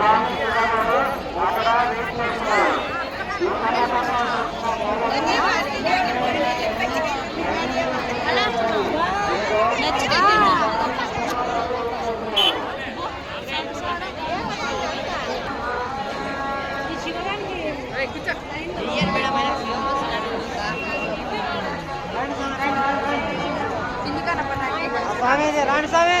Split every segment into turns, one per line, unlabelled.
రాణి సామే రాణి సామే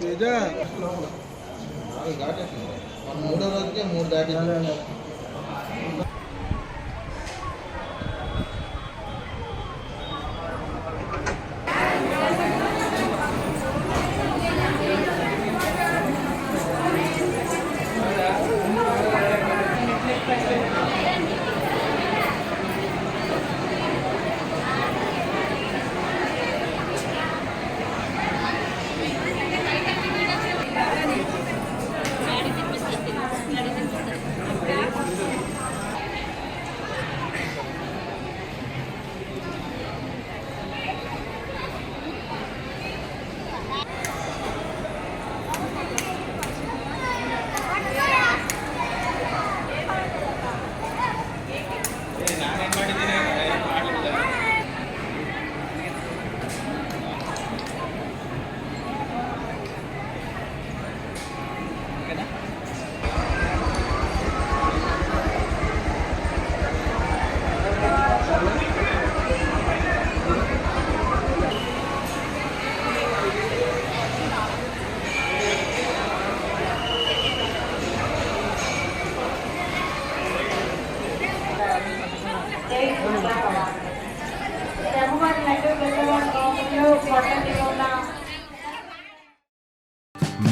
ఇదే
మూడో రోజుకే మూడు దాటి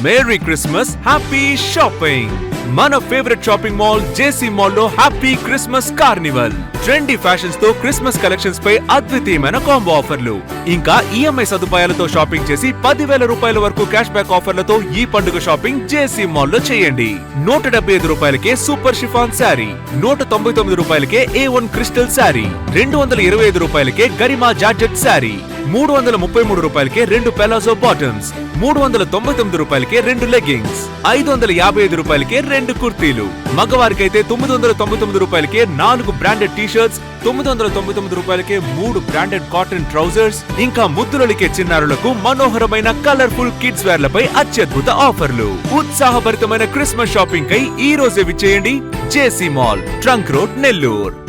మేరీ క్రిస్మస్ హ్యాపీ షాపింగ్ మన ఫేవరెట్ షాపింగ్ మాల్ జేసీ మాల్లో హ్యాపీ క్రిస్మస్ కార్నివల్ ట్రెండీ ఫ్యాషన్స్తో క్రిస్మస్ కలెక్షన్స్ పై అద్వితీయమైన కాంబో ఆఫర్లు ఇంకా ఈఎంఐ సదుపాయాలతో షాపింగ్ చేసి పదివేల రూపాయల వరకు క్యాష్ బ్యాక్ ఆఫర్లతో ఈ పండుగ షాపింగ్ జేసీ మాల్లో చేయండి. నూట డెబ్బై ఐదు రూపాయలకే సూపర్ షిఫాన్ శారీ నూట తొంభై తొమ్మిది రూపాయలకే ఏ వన్ క్రిస్టల్ శారీ రెండు వందల ఇరవై ఐదు రూపాయలకే గరిమా జార్జెట్ శారీ మూడు వందల ముప్పై మూడు రూపాయలకే రెండు పెలాజో బాటమ్స్ మూడు వందల తొంభై తొమ్మిది రూపాయలకే రెండు లెగ్గింగ్స్ ఐదు వందల యాభై ఐదు రూపాయలకే రెండు కుర్తీలు. మగవారికైతే తొమ్మిది వందల తొంభై తొమ్మిది రూపాయలకే నాలుగు బ్రాండెడ్ టీ షర్ట్స్ తొమ్మిది వందల తొంభై తొమ్మిది రూపాయలకే మూడు బ్రాండెడ్ కాటన్ ట్రౌజర్స్ ఇంకా ముద్దులొలికే చిన్నారులకు మనోహరమైన కలర్ఫుల్ కిడ్స్ వేర్లపై అత్యద్భుత ఆఫర్లు. ఉత్సాహభరితమైన క్రిస్మస్ షాపింగ్ కై ఈ రోజే విచ్చేయండి JC mall trunk road Nellore.